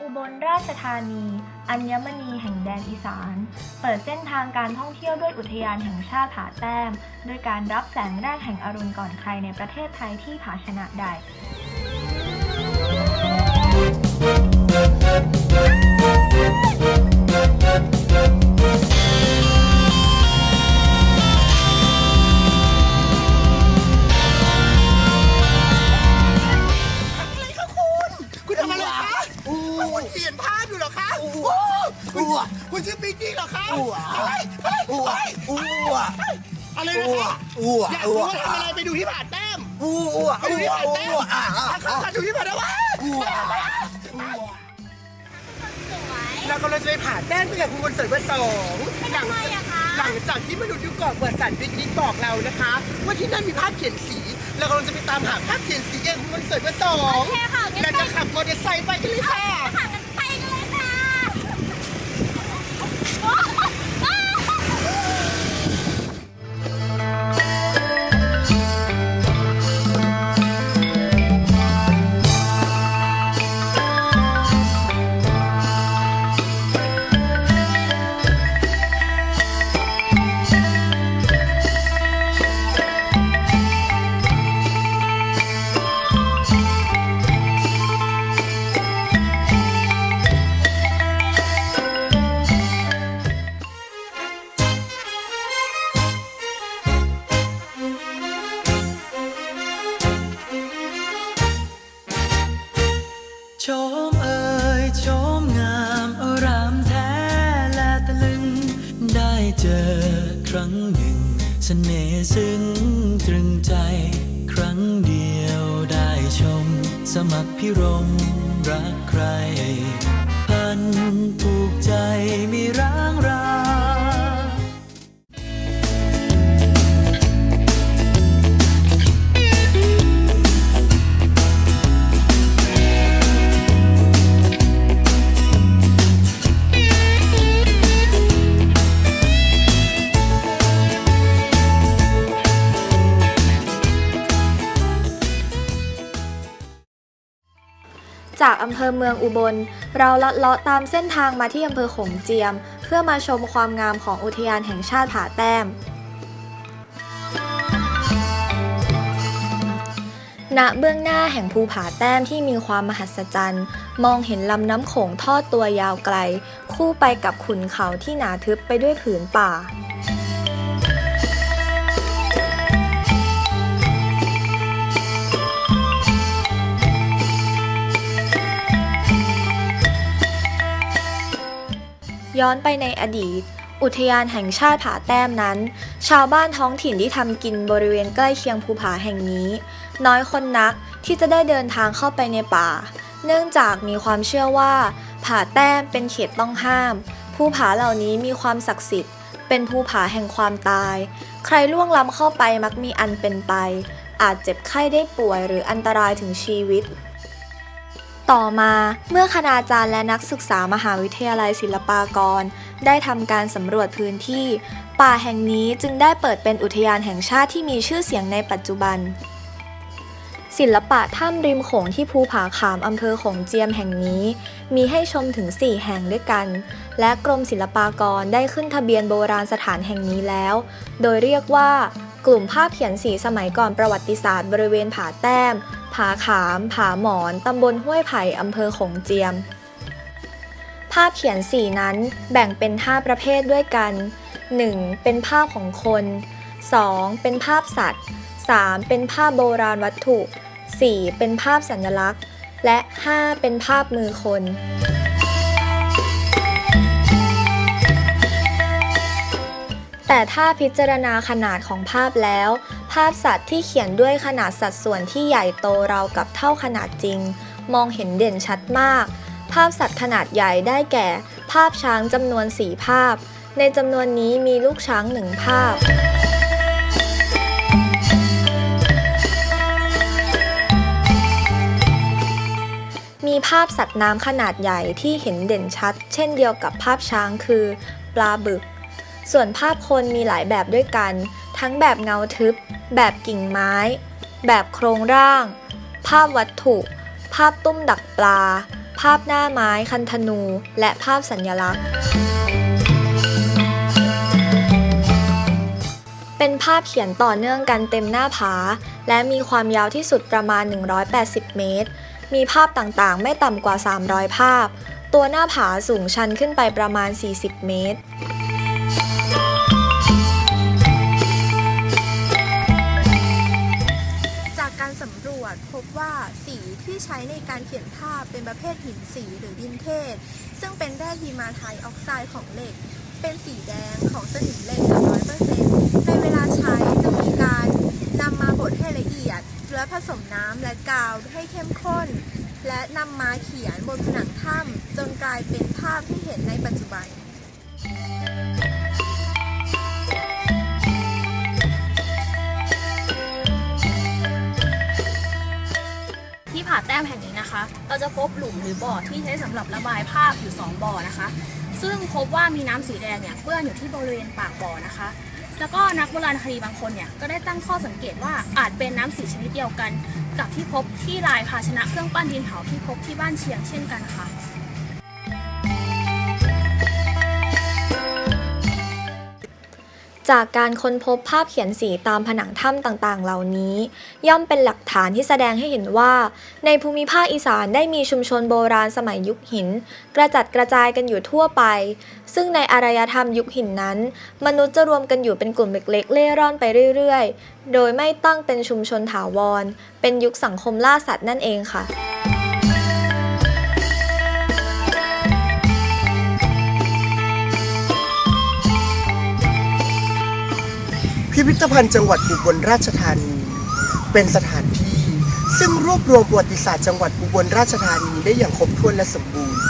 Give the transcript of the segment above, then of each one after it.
อุบลราชธานี อัญมณีแห่งแดนอีสาน เปิดเส้นทางการท่องเที่ยวด้วยอุทยานแห่งชาติผาแต้ม ด้วยการรับแสงแรกแห่งอรุณก่อนใครในประเทศไทยที่ผาชนะใด ปิ๊กกี้เหรอคะอู้อะไรอะไรอู้อะไรอู้อะไรอู้นะคะอู้อยากรู้ว่าทำอะไรไปดูที่ผาแต้มอู้อู้ไปดูที่ผาอู้แต้มอ่าอ่าอะค่ะดูที่ผาแต้มว้าอู้เรากำลังจะไปผาแต้มเพื่อกับคุณคนสวยเบอร์สองหลังจากหลังจากที่มนุษย์ยุคก่อนเปิดสันปิ๊กนิกบอกเรานะคะ ว่าที่นั่นมีภาพเขียนสีเรากำลังจะไปตามหาภาพเขียนสีองคุณคนสวยเบอร์สองโอเคค่ะงั้นเราจะขับมอเตอร์ไซค์ไปกันเลยค่ะ อครั้งหนึ่งสเสน่ห์ซึ้งตรึงใจ ครั้งเดียวได้ชม สมัครพิรมรักใคร พันผูกใจมีร้างรา จากอำเภอเมืองอุบล เราลัดเลาะตามเส้นทางมาที่อำเภอโขงเจียม เพื่อมาชมความงามของอุทยานแห่งชาติผาแต้ม ณ เบื้องหน้าแห่งภูผาแต้มที่มีความมหัศจรรย์ มองเห็นลำน้ำโขงทอดตัวยาวไกล คู่ไปกับขุนเขาที่หนาทึบไปด้วยผืนป่า ย้อนไปในอดีต อุทยานแห่งชาติผาแต้มนั้น ชาวบ้านท้องถิ่นที่ทำกินบริเวณใกล้เคียงภูผาแห่งนี้ น้อยคนนักที่จะได้เดินทางเข้าไปในป่า เนื่องจากมีความเชื่อว่าผาแต้มเป็นเขตต้องห้าม ภูผาเหล่านี้มีความศักดิ์สิทธิ์ เป็นภูผาแห่งความตาย ใครล่วงล้ำเข้าไปมักมีอันเป็นไป อาจเจ็บไข้ได้ป่วยหรืออันตรายถึงชีวิต ต่อมาเมื่อคณาจารย์และนักศึกษามหาวิทยาลัยศิลปากร ได้ทำการสำรวจพื้นที่ ป่าแห่งนี้จึงได้เปิดเป็นอุทยานแห่งชาติที่มีชื่อเสียงในปัจจุบัน ศิลปะถ้ำริมโขงที่ภูผาขามอำเภอโขงเจียมแห่งนี้ มีให้ชมถึง 4 แห่งด้วยกัน และกรมศิลปากรได้ขึ้นทะเบียนโบราณสถานแห่งนี้แล้ว โดยเรียกว่า กลุ่มภาพเขียนสีสมัยก่อนประวัติศาสตร์บริเวณผาแต้ม ผาขาม ผาหมอน ตำบลห้วยไผ่อำเภอขงเจียม ภาพเขียนสีนั้นแบ่งเป็น 5 ประเภทด้วยกัน 1. เป็นภาพของคน 2. เป็นภาพสัตว์ 3. เป็นภาพโบราณวัตถุ 4. เป็นภาพสัญลักษณ์ และ 5. เป็นภาพมือคน แต่ถ้าพิจารณาขนาดของภาพแล้ว ภาพสัตว์ที่เขียนด้วยขนาดสัดส่วนที่ใหญ่โตราวกับเท่าขนาดจริง มองเห็นเด่นชัดมาก ภาพสัตว์ขนาดใหญ่ได้แก่ ภาพช้างจำนวน4ภาพ ในจำนวนนี้มีลูกช้างหนึ่งภาพมีภาพสัตว์น้ำขนาดใหญ่ที่เห็นเด่นชัด เช่นเดียวกับภาพช้างคือ ปลาบึก ส่วนภาพคนมีหลายแบบด้วยกัน ทั้งแบบเงาทึบ แบบกิ่งไม้ แบบโครงร่าง ภาพวัตถุ ภาพตุ้มดักปลา ภาพหน้าไม้คันธนู และภาพสัญลักษณ์ เป็นภาพเขียนต่อเนื่องกันเต็มหน้าผา และมีความยาวที่สุดประมาณ 180 เมตร มีภาพต่างๆ ไม่ต่ำกว่า 300 ภาพ ตัวหน้าผาสูงชันขึ้นไปประมาณ 40 เมตร วจพบว่าสีที่ใช้ในการเขียนภาพเป็นประเภทหินสีหรือดินเทศ ซึ่งเป็นแร่ฮีมาไทออกไซด์ของเหล็ก เป็นสีแดงของสนิมเหล็กร้อยเปอร์เซ็นต์ในเวลาใช้จะมีการนำมาบดให้ละเอียด และผสมน้ำและกาวให้เข้มข้น และนำมาเขียนบนผนังถ้ำจนกลายเป็นภาพที่เห็นในปัจจุบัน มแห่งนี้นะคะ เราจะพบหลุมหรือบ่อที่ใช้สำหรับระบายภาพอยู่ 2 บ่อนะคะ ซึ่งพบว่ามีน้ำสีแดงเนี่ยเปื้อนอยู่ที่บริเวณปากบ่อนะคะ แล้วก็นักโบราณคดีบางคนเนี่ยก็ได้ตั้งข้อสังเกตว่าอาจเป็นน้ำสีชนิดเดียวกัน กับที่พบที่ลายภาชนะเครื่องปั้นดินเผาที่พบที่บ้านเชียงเช่นกันค่ะ จากการค้นพบภาพเขียนสีตามผนังถ้ำต่างๆ เหล่านี้ ย่อมเป็นหลักฐานที่แสดงให้เห็นว่า ในภูมิภาคอีสานได้มีชุมชนโบราณสมัยยุคหิน กระจัดกระจายกันอยู่ทั่วไป ซึ่งในอารยธรรมยุคหินนั้น มนุษย์จะรวมกันอยู่เป็นกลุ่มเล็กๆ เล่ร่อนไปเรื่อยๆ โดยไม่ตั้งเป็นชุมชนถาวร เป็นยุคสังคมล่าสัตว์นั่นเองค่ะ พิพิธภัณฑ์จังหวัดอุบลราชธานี เป็นสถานที่ซึ่งรวบรวมประวัติศาสตร์จังหวัดอุบลราชธานีได้อย่างครบถ้วนและสมบูรณ์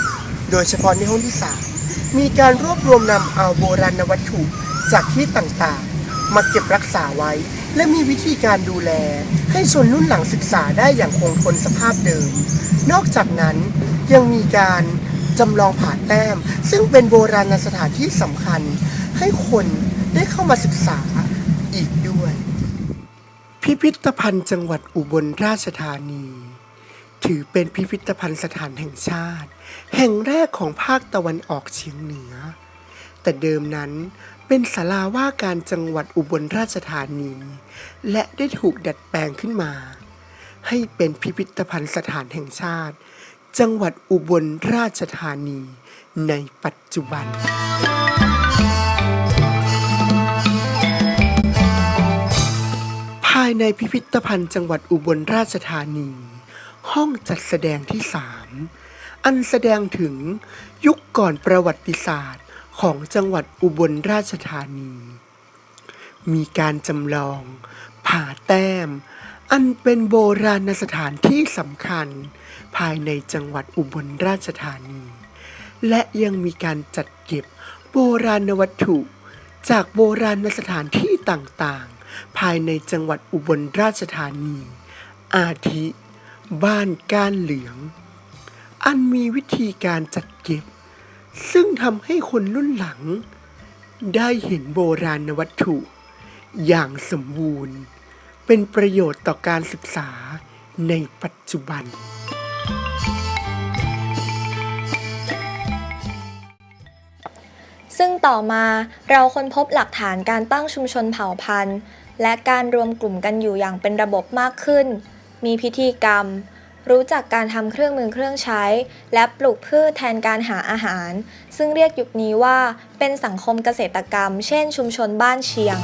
โดยเฉพาะในห้องที่ 3 มีการรวบรวมนำเอาโบราณวัตถุจากที่ต่างๆ มาเก็บรักษาไว้ และมีวิธีการดูแล ให้ชนรุ่นหลังศึกษาได้อย่างคงทนสภาพเดิม นอกจากนั้นยังมีการจำลองผาแต้ม ซึ่งเป็นโบราณสถานที่สำคัญ ให้คนได้เข้ามาศึกษา พิพิธภัณฑ์จังหวัดอุบลราชธานี ถือเป็นพิพิธภัณฑ์สถานแห่งชาติ แห่งแรกของภาคตะวันออกเฉียงเหนือ แต่เดิมนั้นเป็นศาลาว่าการจังหวัดอุบลราชธานี และได้ถูกดัดแปลงขึ้นมา ให้เป็นพิพิธภัณฑ์สถานแห่งชาติ จังหวัดอุบลราชธานี ในปัจจุบันายในพิพิธภัณฑ์จังหวัดอุบลราชธานี ห้องจัดแสดงที่สามอันแสดงถึงยุคก่อนประวัติศาสตร์ของจังหวัดอุบลราชธานี มีการจำลองผาแต้ม อันเป็นโบราณสถานที่สำคัญ ภายในจังหวัดอุบลราชธานี และยังมีการจัดเก็บโบราณวัตถุ จากโบราณสถานที่ต่างๆ ภายในจังหวัดอุบลราชธานี อาทิ บ้านก้านเหลือง อันมีวิธีการจัดเก็บ ซึ่งทำให้คนรุ่นหลัง ได้เห็นโบราณวัตถุ อย่างสมบูรณ์ เป็นประโยชน์ต่อการศึกษาในปัจจุบัน ซึ่งต่อมาเราค้นพบหลักฐานการตั้งชุมชนเผ่าพันธุ์ และการรวมกลุ่มกันอยู่อย่างเป็นระบบมากขึ้น มีพิธีกรรม รู้จักการทำเครื่องมือเครื่องใช้ และปลูกพืชแทนการหาอาหาร ซึ่งเรียกยุคนี้ว่าเป็นสังคมเกษตรกรรม เช่นชุมชนบ้านเชียง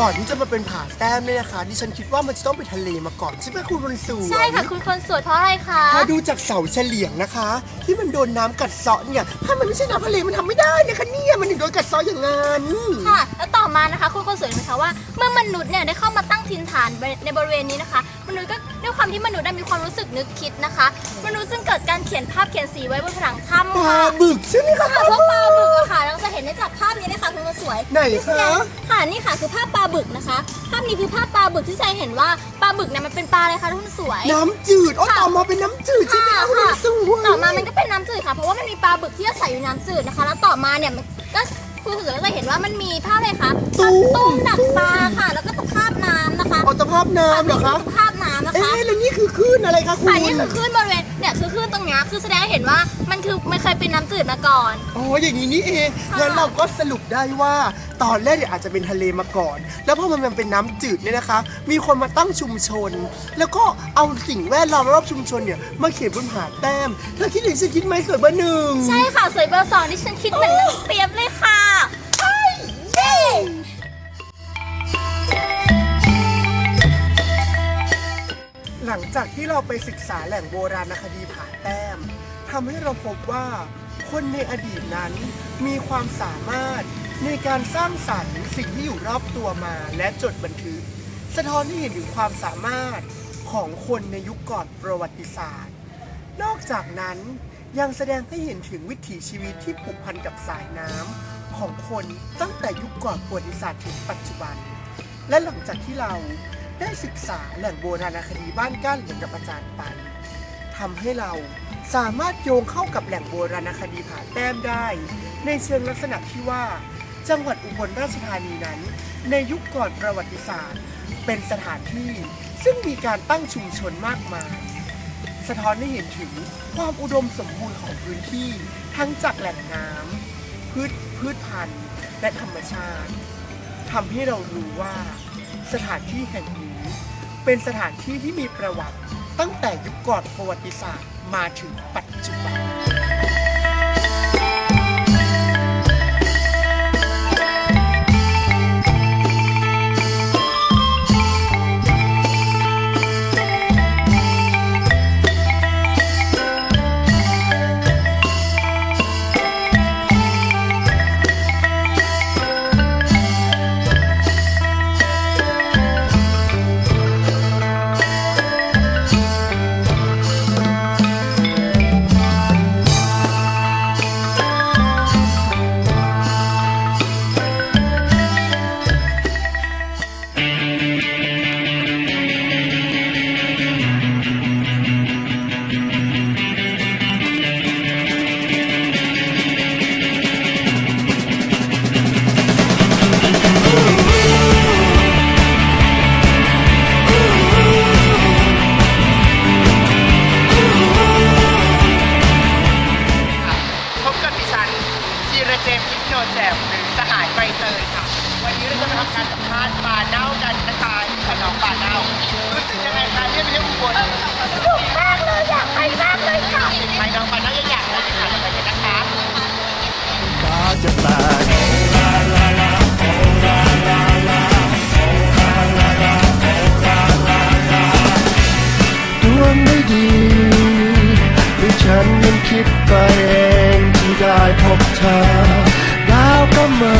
ก่อนที่จะมาเป็นผาแต้มเนี่ยนะคะดิฉันคิดว่ามันจะต้องไปทะเลมาก่อนใช่ไหมคุณบนสวย ใช่ค่ะคุณคนสวยเพราะอะไรคะถ้าดูจากเสาเฉลียงนะคะ ที่มันโดนน้ำกัดเซาะเนี่ยถ้ามันไม่ใช่น้ำทะเลมันทำไม่ได้นะคะเนี่ยมันถึงโดนกัดเซาะอย่างนั้นค่ะ แล้วต่อมานะคะ คุณคนสวยเห็นไหมคะว่าเมื่อมนุษย์เนี่ยได้เข้ามาตั้งถิ่นฐานในบริเวณนี้นะคะ มนุษย์ก็ด้วยความที่มนุษย์ได้มีความรู้สึกนึกคิดนะคะ มนุษย์จึงเกิดการเขียนภาพเขียนสีไว้บนผนังถ้ำปลาค่ะบึกใช่ไหมคะ ค่ะพวกปลาบึกอะค่ะเราจะเห็นได้จากภาพนี้เลยค่ะคุณคคนสวยไหนที่แสดคะงค่ะนี่ค่ะคือภาพปลาบึกนะคะ ภาพนี้คือภาพปลาบึกที่แสดงเห็นว่าปลาบึกเนี่ยมันเป็นปลาอะไรคะทุกคนสวย น้ำจืดอ๋อค่ะ ต่อมาเป็นน้ำจืดใช่ไหมคะคุณค่ะสวยต่อมามันก็เป็นน้ำจืดค่ะ เพราะว่ามันมีปลาบึกที่อาศัยอยู่น้ำจืดนะคะ แล้วต่อมาเนี่ยมันก็คุณสวยก็จะเห็นว่ามันมีภาพอะไรคะตุ้มตุ้มดักปลาค่ะ แล้วก็ตะภาพน้ำนะคะ เอาตะภาพน้ำเหรอคะตะภาพน้ำนะคะเอ๊ะแล้วนี่คือคลื่นอะไรคะคุณค่ะนี่คือคลื่นบริเวณเนี่ยคือคลื่นตรงเนี้ยคือแสดงให้เห็นว่ามันคือมันเคยเป็นน้ำจืดมาก่อน อ๋ออย่างนี้นี่เองค่ะงั้นเราก็สรุปได้ว่าตอนแรกเนี่ยอาจจะเป็นทะเลมาก่อน แล้วพอมันเป็นน้ำจืดเนี่ยนะคะ มีคนมาตั้งชุมชน แล้วก็เอาสิ่งแวดล้อมรอบชุมชนเนี่ยมาเขียนบนผาแต้มเธอคิดถึงฉันคิดไหมสวยเบอร์หนึ่งใช่ค่ะสวยเบอร์สองที่ฉันคิดเหมือนน้องเปียบเลยค่ะ หลังจากที่เราไปศึกษาแหล่งโบราณคดีผาแต้มทำให้เราพบว่า คนในอดีตนั้นมีความสามารถในการสร้างสรรค์สิ่งที่อยู่รอบตัวมาและจดบันทึก สะท้อนให้เห็นถึงความสามารถของคนในยุคก่อนประวัติศาสตร์ นอกจากนั้นยังแสดงให้เห็นถึงวิถีชีวิตที่ผูกพันกับสายน้ำของคนตั้งแต่ยุคก่อนประวัติศาสตร์ถึงปัจจุบัน และหลังจากที่เรา ได้ศึกษาแหล่งโบราณคดีบ้านก้านเหลืองกับอาจารย์ไปทำให้เราสามารถโยงเข้ากับแหล่งโบราณคดีผาแต้มได้ ในเชิงลักษณะที่ว่า จังหวัดอุบลราชธานีนั้น ในยุคก่อนประวัติศาสตร์ เป็นสถานที่ซึ่งมีการตั้งชุมชนมากมาย สะท้อนให้เห็นถึงความอุดมสมบูรณ์ของพื้นที่ทั้งจากแหล่งน้ำพืชพืชพันธุ์ และธรรมชาติทำให้เรารู้ว่า สถานที่แห่งนี้ เป็นสถานที่ที่มีประวัติ ตั้งแต่ยุคก่อนประวัติศาสตร์มาถึงปัจจุบัน เจมส์พิโนแจมหรือสหายใบเตยค่ะ วันนี้เราจะมาทำการสัมภาษณ์ปลาเน่ากันนะคะกับน้องปลาเน่ารู้สึกยังไงคะเรียกไปเที่ยวอุบลสนุกมากเลยอยากไปมากเลยค่ะไปน้องปลาเน่าอยากไปค่ะไปกันนะคะฟ้าจะตกดวงไม่ดีหรือฉันมันคิดไปเองที่ได้พบเธอดวก็เหมื ฉันมันคิดไปเองที่ได้พบเธอแล้วก็มา